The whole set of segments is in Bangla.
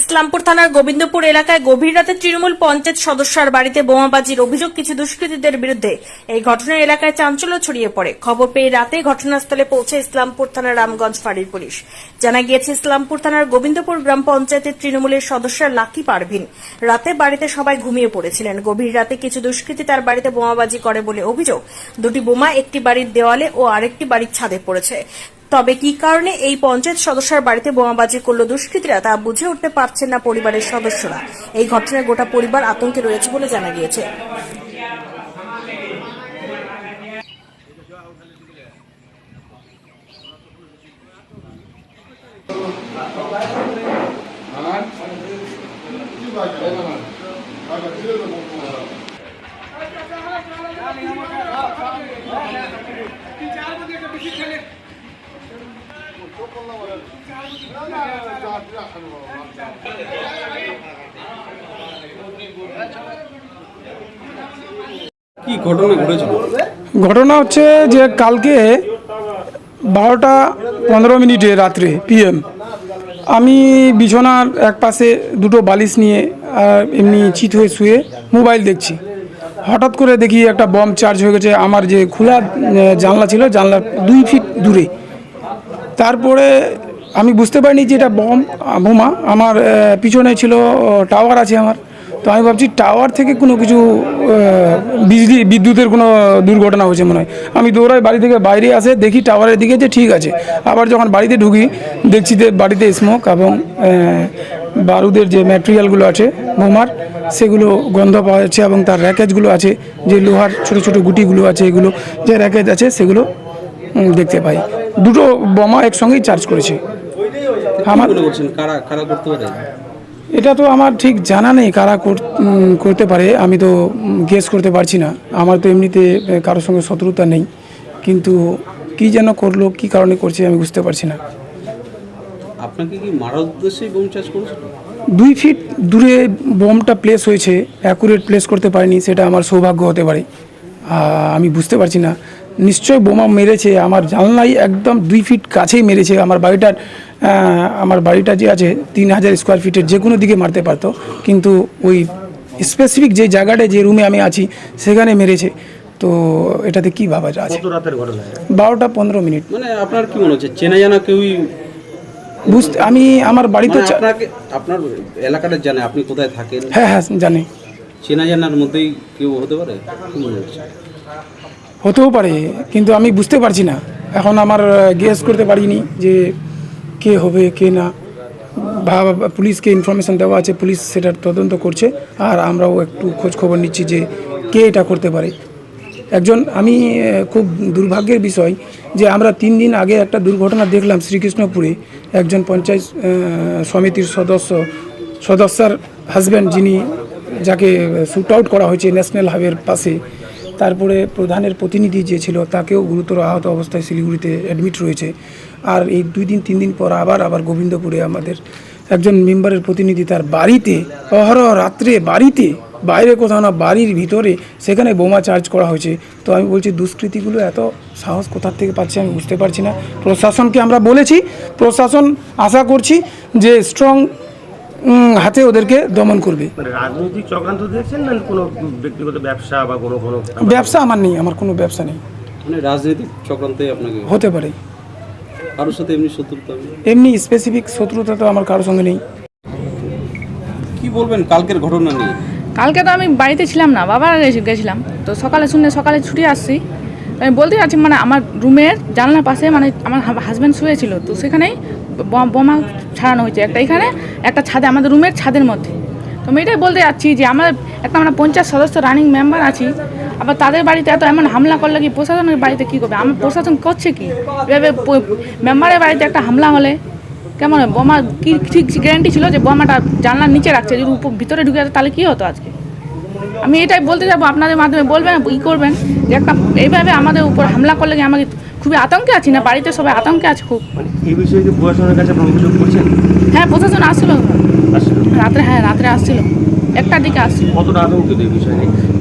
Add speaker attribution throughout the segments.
Speaker 1: ইসলামপুর থানার গোবিন্দপুর এলাকায় গভীর রাতে তৃণমূল পঞ্চায়েত সদস্যার বাড়িতে বোমাবাজির অভিযোগ কিছু দুষ্কৃতীদের বিরুদ্ধে। এই ঘটনায় এলাকায় চাঞ্চল্য ছড়িয়ে পড়ে। খবর পেয়ে রাতে ঘটনাস্থলে পৌঁছে ইসলামপুর থানার রামগঞ্জ ফাঁড়ির পুলিশ। জানা গিয়েছে, ইসলামপুর থানার গোবিন্দপুর গ্রাম পঞ্চায়েতের তৃণমূলের সদস্য লাকি পারভিন। রাতে বাড়িতে সবাই ঘুমিয়ে পড়েছিলেন। গভীর রাতে কিছু দুষ্কৃতী তার বাড়িতে বোমাবাজি করে বলে অভিযোগ, দুটি বোমা একটি বাড়ির দেওয়ালে ও আরেকটি বাড়ির ছাদে পড়েছে। তবে কি কারণে এই পঞ্চায়েত সদস্যের বাড়িতে বোমাবাজি করল দুষ্কৃতীরা তা বুঝে উঠতে পারছেন না পরিবারের সদস্যরা এই ঘটনায় গোটা পরিবার আতঙ্কে রয়েছে বলে জানা গিয়েছে
Speaker 2: ঘটনা
Speaker 3: হচ্ছে যে কালকে বারোটা পনেরো মিনিটে রাত্রে পিএম আমি বিছানার এক পাশে দুটো বালিশ নিয়ে এমনি চিত হয়ে শুয়ে মোবাইল দেখছি। হঠাৎ করে দেখি একটা বম চার্জ হয়ে গেছে। আমার যে খোলা জানলা ছিল, জানলার দুই ফিট দূরে। তারপরে আমি বুঝতে পারিনি যে এটা বম, বোমা। আমার পিছনে ছিল টাওয়ার আছে আমার। তো আমি ভাবছি টাওয়ার থেকে কোনো কিছু বিজলি, বিদ্যুতের কোনো দুর্ঘটনা হয়েছে মনে হয়। আমি দৌড়াই বাড়ি থেকে বাইরে আসে, দেখি টাওয়ারের দিকে যে ঠিক আছে। আবার যখন বাড়িতে ঢুকি, দেখছি যে বাড়িতে স্মোক এবং বারুদের যে ম্যাটেরিয়ালগুলো আছে, বোমার, সেগুলো গন্ধ পাওয়া যাচ্ছে এবং তার র্যাকেজগুলো আছে। যে লোহার ছোট ছোট গুটিগুলো আছে, এগুলো যে র্যাকেজ আছে, সেগুলো দেখতে পাই। দুটো বোমা একসঙ্গেই চার্জ করেছে। আমার এটা তো আমার ঠিক জানা নেই কারা কর- করতে পারে। আমি তো গেস করতে পারছি না। আমার তো এমনিতে কারোর সঙ্গে শত্রুতা নেই। কিন্তু কি যেন করল কি কারণে করছে আমি বুঝতে পারছি না।
Speaker 2: আপনাকে কি মারার উদ্দেশ্যেই বোম চার্জ করেছিল?
Speaker 3: দুই ফিট দূরে বোমটা প্লেস হয়েছে। অ্যাকুরেট প্লেস করতে পারিনি সেটা আমার সৌভাগ্য হতে পারে। আমি বুঝতে পারছি না। নিশ্চয় বোমা মেরেছে আমার জানলাই একদম দুই ফিট কাছেই মেরেছে আমার বাড়িটার আমার বাড়িটা যে আছে তিন হাজার স্কোয়ার ফিটের যে কোনো দিকে মারতে পারতো কিন্তু ওই স্পেসিফিক যে জায়গাটায় যে রুমে আমি আছি সেখানে মেরেছে। তো এটাতে কি ভাবা আছে বারোটা পনেরো মিনিট।
Speaker 2: মানে আপনার কি মনে হচ্ছে চেনা জানা কেউই?
Speaker 3: বুঝতে আমি আমার বাড়িতে
Speaker 2: মানে আপনার এলাকাটা জানে আপনি কোথায় থাকেন?
Speaker 3: হ্যাঁ হ্যাঁ জানি।
Speaker 2: চেনা জানার মধ্যেই কেউ হতে পারে? কি মনে হচ্ছে?
Speaker 3: হতেও পারে, কিন্তু আমি বুঝতে পারছি না। এখন আমার গেস করতে পারিনি যে কে হবে, কে না। বা পুলিশকে ইনফরমেশন দেওয়া আছে, পুলিশ সেটার তদন্ত করছে, আর আমরাও একটু খোঁজ খবর নিচ্ছি যে কে এটা করতে পারে। একজন, আমি খুব দুর্ভাগ্যের বিষয় যে আমরা তিন দিন আগে একটা দুর্ঘটনা দেখলাম শ্রীকৃষ্ণপুরে। একজন পঞ্চায়েত সমিতির সদস্য, সদস্যার হাজব্যান্ড যিনি, যাকে শ্যুট আউট করা হয়েছে ন্যাশনাল হাইওয়ের পাশে তারপরে প্রধানের প্রতিনিধি যে ছিল তাকেও গুরুতর আহত অবস্থায় শিলিগুড়িতে অ্যাডমিট রয়েছে। আর এই দুই দিন, তিন দিন পর আবার আবার গোবিন্দপুরে আমাদের একজন মেম্বারের প্রতিনিধি তার বাড়িতে, অহরহ রাত্রে বাড়িতে, বাইরে কোথাও না, বাড়ির ভিতরে সেখানে বোমা চার্জ করা হয়েছে। তো আমি বলছি, দুষ্কৃতিগুলো এত সাহস কোথার থেকে পাচ্ছি আমি বুঝতে পারছি না। প্রশাসনকে আমরা বলেছি, প্রশাসন আশা করছি যে স্ট্রং হাতে ওদেরকে দমন করবে।
Speaker 4: মানে রাজনৈতিক চক্রান্ত দেখছেন না কোনো ব্যক্তিগত ব্যবসা বা কোনো কোনো
Speaker 3: ব্যবসা আমার নেই আমার কোনো ব্যবসা নেই।
Speaker 2: মানে রাজনৈতিক চক্রান্তে আপনাকে
Speaker 3: হতে পারে।
Speaker 2: কারোর সাথে এমনি শত্রুতা
Speaker 3: এমনি স্পেসিফিক শত্রুতা তো আমার কারোর সঙ্গে নেই।
Speaker 2: কি বলবেন কালকের ঘটনা নিয়ে?
Speaker 5: কালকে তো আমি বাড়িতে ছিলাম না বাবা গেছি- গেছিলাম। তো সকালে শুনে সকালে ছুটি আসছি। আমি বলতে যাচ্ছি মানে আমার রুমের জানলার পাশে মানে আমার হাজব্যান্ড শুয়েছিল তো সেখানেই বোমা ছাড়ানো হয়েছে একটা এখানে, একটা ছাদে, আমাদের রুমের ছাদের মধ্যে। তো আমি এটাই বলতে যাচ্ছি যে আমার একটা আমরা পঞ্চাশ সদস্য রানিং মেম্বার আছি, আবার তাদের বাড়িতে এত এমন হামলা করলে কি প্রশাসনের বাড়িতে কী করবে? আমার প্রশাসন করছে কি? এভাবে মেম্বারের বাড়িতে একটা হামলা হলে কেমন? বোমা কি, ঠিক গ্যারান্টি ছিল যে বোমাটা জানলার নিচে রাখছে, যদি ভিতরে ঢুকে যেত তাহলে কী হতো আজকে? আমি এটাই বলতে যাব আপনাদের মাধ্যমে বলবেন, ই করবেন যে একটা, এইভাবে আমাদের উপর হামলা করলে কি আমাকে খুবই আতঙ্কে আছি না বাড়িতে সবাই আতঙ্কে আছে খুব।
Speaker 4: মানে এই বিষয়ে কি প্রশাসনের কাছে অভিযোগ করছেন?
Speaker 5: হ্যাঁ প্রশাসন আসছিল। রাত্রে হ্যাঁ রাত্রে আসছিল। একটার দিকে আসছিল।
Speaker 4: কতটা আতঙ্কিত এই বিষয়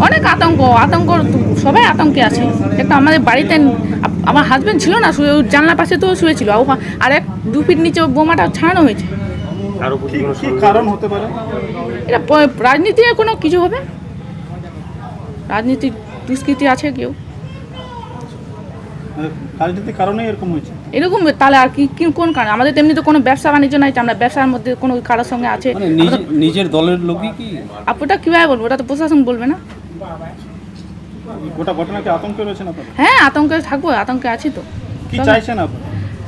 Speaker 5: অনেক আতঙ্ক আতঙ্ক সবাই আতঙ্কে আছে। একটা আমাদের বাড়িতে আমার হাজবেন্ড ছিল না শুয়ে জানলার পাশে তো শুয়েছিল। আর এক দু ফিট নিচে বোমাটা ছাড়ানো হয়েছে।
Speaker 6: কারণ হতে পারে?
Speaker 5: এটা রাজনীতি কোনো কিছু হবে? রাজনীতি দুষ্কৃতি আছে কেউ?
Speaker 6: রাজনীতির এরকম হয়েছে।
Speaker 5: এরকম তাহলে আর কি কি- কোন কারণ? আমাদের তেমনি তো কোনো ব্যবসা বাণিজ্য নাই যে আমরা ব্যবসার মধ্যে কোনো কারোর সঙ্গে আছে?
Speaker 2: মানে নিজ- নিজের দলের লোকই কি?
Speaker 5: আপুটা কীভাবে বলব? ওটা তো প্রশাসন বলবে না।
Speaker 6: গোটা ঘটনাকে আতঙ্কে রয়েছেন আপনারা?
Speaker 5: হ্যাঁ আতঙ্কে থাকব আতঙ্কে আছি তো।
Speaker 6: কি চাইছেন আপনি?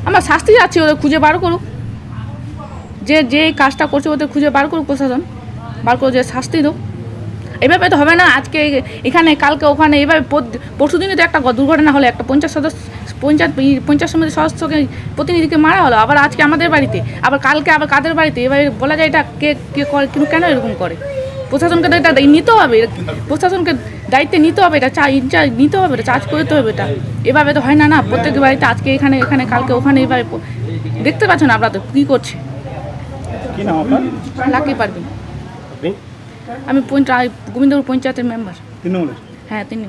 Speaker 5: আমরা শাস্তি যাচ্ছি ওদের খুঁজে বার করুক। যে যে এই কাজটা করছে ওদের খুঁজে বার করুক প্রশাসন। বার করে যে শাস্তি হোক এভাবে তো হবে না আজকে এখানে কালকে ওখানে এভাবে পরশু দিনে তো একটা দুর্ঘটনা হলো একটা পঞ্চাশ সদস্য পঞ্চায়েত পঞ্চায়েত সমিতির সদস্যকে প্রতিনিধিকে মারা হলো আবার আজকে আমাদের বাড়িতে আবার কালকে আবার কাদের বাড়িতে এভাবে বলা যায় এটা কে কে করে কিন্তু কেন এরকম করে? প্রশাসনকে তো এটা নিতে হবে প্রশাসনকে দায়িত্বে নিতে হবে এটা চা ইনচার্জ নিতে হবে এটা চার্জ করতে হবে এটা। এভাবে তো হয় না না প্রত্যেক বাড়িতে আজকে এখানে এখানে কালকে ওখানে এভাবে দেখতে পাচ্ছেন আপনারা তো কী করছে। লাকি পারবেন আমি গোবিন্দপুর পঞ্চায়েতের মেম্বার হ্যাঁ তিনি